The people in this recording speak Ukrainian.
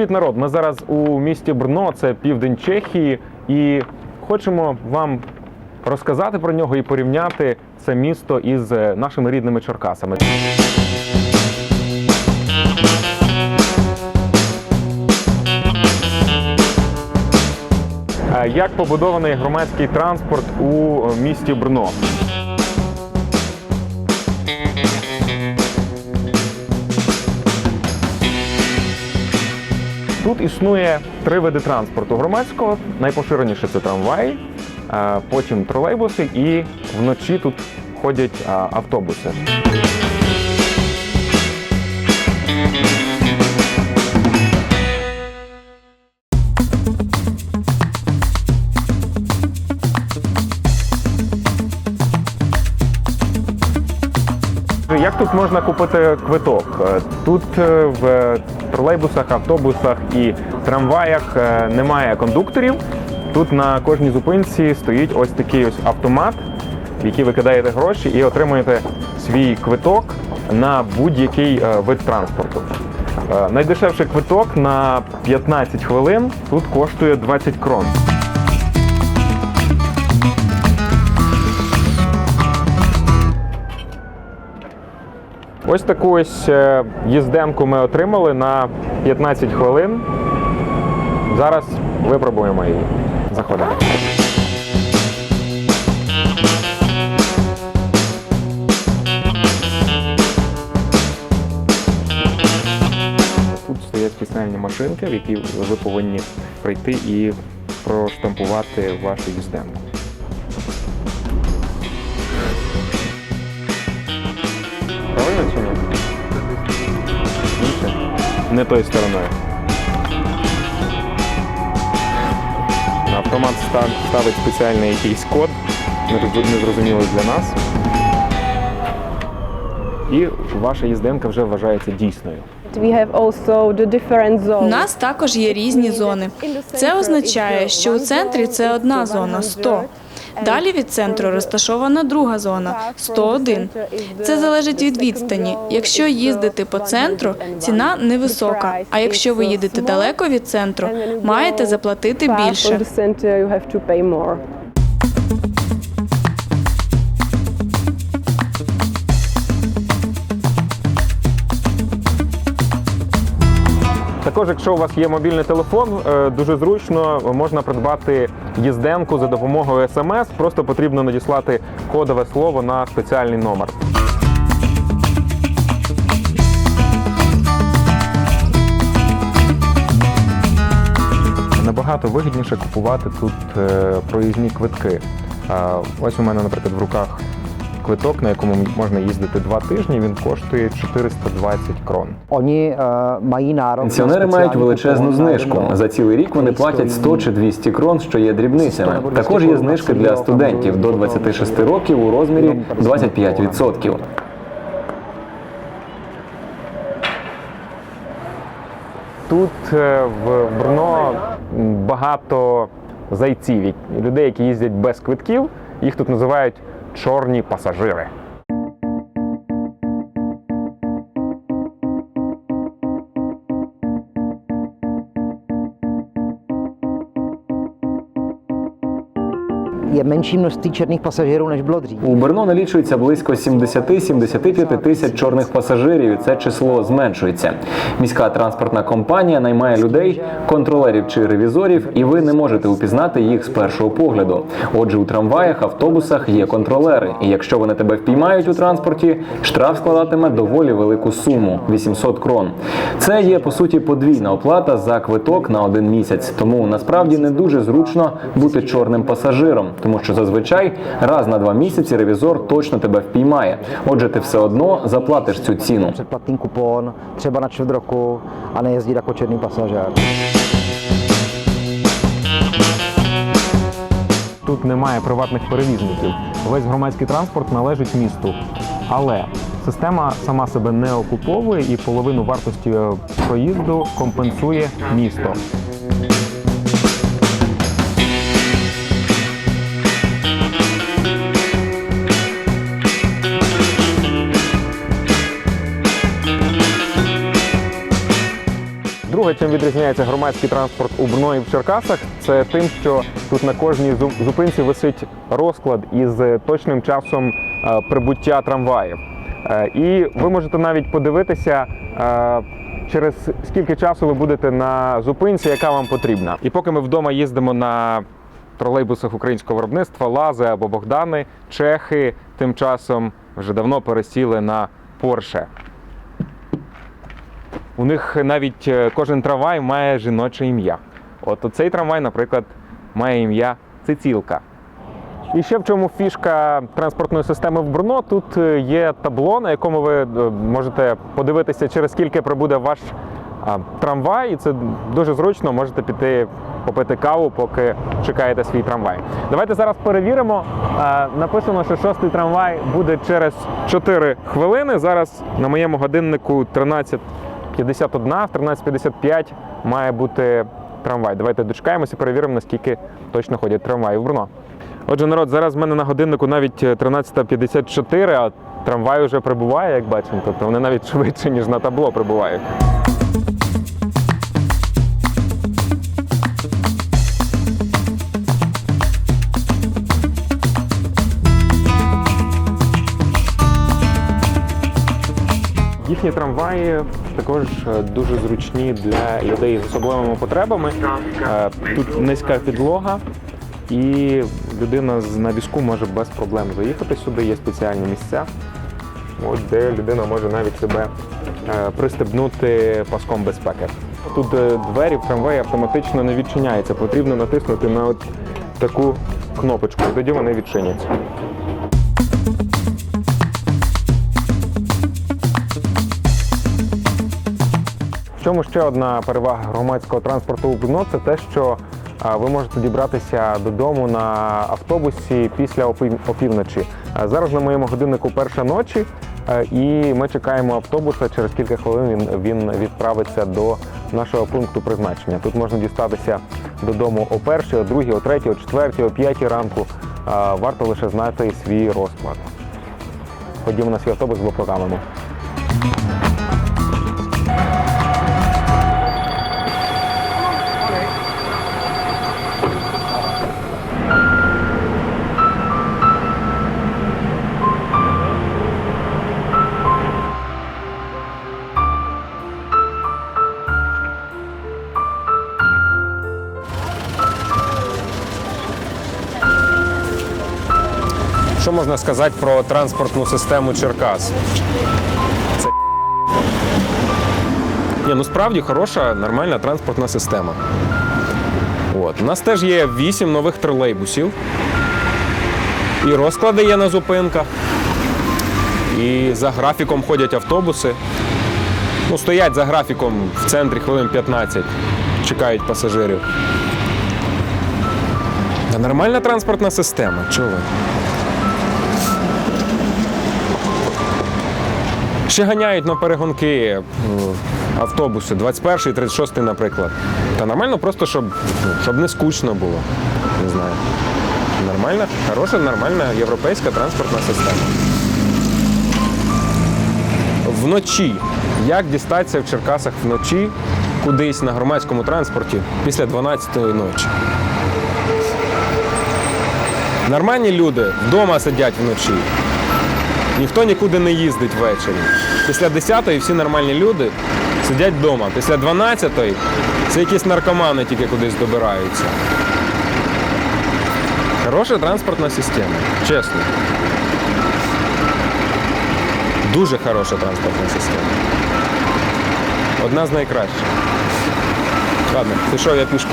Привіт, народ! Ми зараз у місті Брно, це південь Чехії, і хочемо вам розказати про нього і порівняти це місто із е, нашими рідними Черкасами. Е, Як побудований громадський транспорт у е, місті Брно? Тут існує три види транспорту громадського. Найпоширеніше це трамваї, е, потім тролейбуси і вночі тут ходять е, автобуси. Як тут можна купити квиток? Е, Тут е, в тролейбусах, автобусах і трамваях е, немає кондукторів. Тут на кожній зупинці стоїть ось такий ось автомат, в який ви кидаєте гроші і отримуєте свій квиток на будь-який вид транспорту. Найдешевший квиток на 15 хвилин тут коштує 20 крон. Ось таку ось е, їзденку ми отримали на 15 хвилин. Зараз випробуємо її. Заходимо. Тут стоять спеціальні машинки, в які ви повинні прийти і проштампувати вашу їзденку. Не тою стороною. Автомат ставить спеціальний якийсь код, незрозумілий для нас. І ваша їзденка вже вважається дійсною. У нас також є різні зони. Це означає, що у центрі це одна зона 100. Далі від центру розташована друга зона 101. Це залежить від відстані. Якщо їздити по центру, ціна невисока. А якщо ви їдете далеко від центру, маєте заплатити більше. Також, якщо у вас є мобільний телефон, е, дуже зручно можна придбати їзденку за допомогою смс. Просто потрібно надіслати кодове слово на спеціальний номер. Набагато вигідніше купувати тут е, проїзні квитки. Ось у мене, наприклад, в руках квиток, на якому можна їздити два тижні. Він коштує 420 крон. Nárok. Пенсіонери мають величезну знижку. За цілий рік вони платять 100 чи 200 крон, що є дрібницями. Також є знижки для студентів до 26 років у розмірі 25%. Тут е, в Брно багато зайців, людей, які їздять без квитків. Їх тут називають чорні пасажири. Je menší množství černých pasažérů, než bylo dřív. У Берно налічується близько 70-75 тисяч чорних пасажирів. і Це число зменшується. Міська транспортна компанія наймає людей, контролерів чи ревізорів, і ви не можете упізнати їх з першого погляду. Отже, у трамваях, автобусах є контролери, і якщо вони тебе впіймають у транспорті, штраф складатиме доволі велику суму 800 крон. Це є по суті подвійна оплата за квиток на один місяць. Тому насправді не дуже зручно бути чорним пасажиром, тому що зазвичай раз на два місяці ревізор точно тебе впіймає. Отже, ти все одно заплатиш цю ціну. Kupon, třeba na čtvrt roku a nejezdit jako černý pasažér. Тут немає приватних перевізників. Весь громадський транспорт належить місту. Але система сама себе не окуповує і половину вартості е, проїзду компенсує місто. Друге, чим відрізняється громадський транспорт у Брно і в Черкасах, це тим, що тут на кожній зу- зупинці висить розклад із точним часом е, прибуття трамваїв. Е, І ви можете навіть подивитися. е, Через скільки часу ви будете на зупинці, яка вам потрібна. І поки ми вдома їздимо на тролейбусах українського виробництва, Лази або Богдани, чехи тим часом вже давно пересіли на Порше. У них навіть е, кожен трамвай має жіноче ім'я. От цей трамвай, наприклад, має ім'я Цицілка. І ще в чому фішка транспортної системи в Брно. Тут е, є табло, на якому ви е, можете подивитися, через скільки прибуде ваш трамвай, і це дуже зручно. Можете піти попити каву, поки чекаєте свій трамвай. Давайте зараз перевіримо. Написано, що шостий трамвай буде через 4 хвилини. Зараз на моєму годиннику 13.51, в 13.55 має бути трамвай. Давайте дочекаємося, перевіримо, наскільки точно ходять трамваї в Брно. Отже, народ, зараз в мене на годиннику навіть е, 13.54, а трамвай вже прибуває, як бачимо. Тобто вони навіть швидше, ніж на табло прибувають. Їхні трамваї також е, дуже зручні для людей з особливими потребами. Е, Тут низька підлога, і людина на візку може без проблем заїхати сюди. Є спеціальні місця, де людина може навіть себе е, пристебнути паском безпеки. Тут двері в трамваї автоматично не відчиняються. Потрібно натиснути на от таку кнопочку, тоді вони відчиняться. В чому ще одна перевага громадського транспорту у Брно – це те, що ви можете дібратися додому на автобусі після опівночі. Зараз на моєму годиннику перша ночі, і ми чекаємо автобуса. Через кілька хвилин він, він відправиться до нашого пункту призначення. Тут можна дістатися додому о першій, о другій, о третій, о четвертій, о п'ятій ранку. Варто лише знати свій розклад. Ходімо на свій автобус, бо покажемо. Що можна сказати про транспортну систему Черкас? Це Ні, ну справді хороша, нормальна транспортна система. От. У нас теж є 8 нових тролейбусів. І розклади є на зупинках. І за графіком ходять автобуси. Ну, стоять за графіком в центрі хвилин 15, чекають пасажирів. Нормальна транспортна система, чого? ви? Ще ганяють на перегонки автобуси 21 36 наприклад. Та нормально просто, щоб, ну, щоб не скучно було. Не знаю. Нормальна, хороша, нормальна європейська транспортна система. Вночі. Як дістатися в Черкасах вночі кудись на громадському транспорті після 12-ї ночі? Нормальні люди вдома сидять вночі. Ніхто нікуди не їздить ввечері. Після 10-ї всі нормальні люди сидять вдома. Після 12-ї це якісь наркомани тільки кудись добираються. Хороша транспортна система, чесно. Дуже хороша транспортна система. Одна з найкращих. Ладно, пішов я пішки.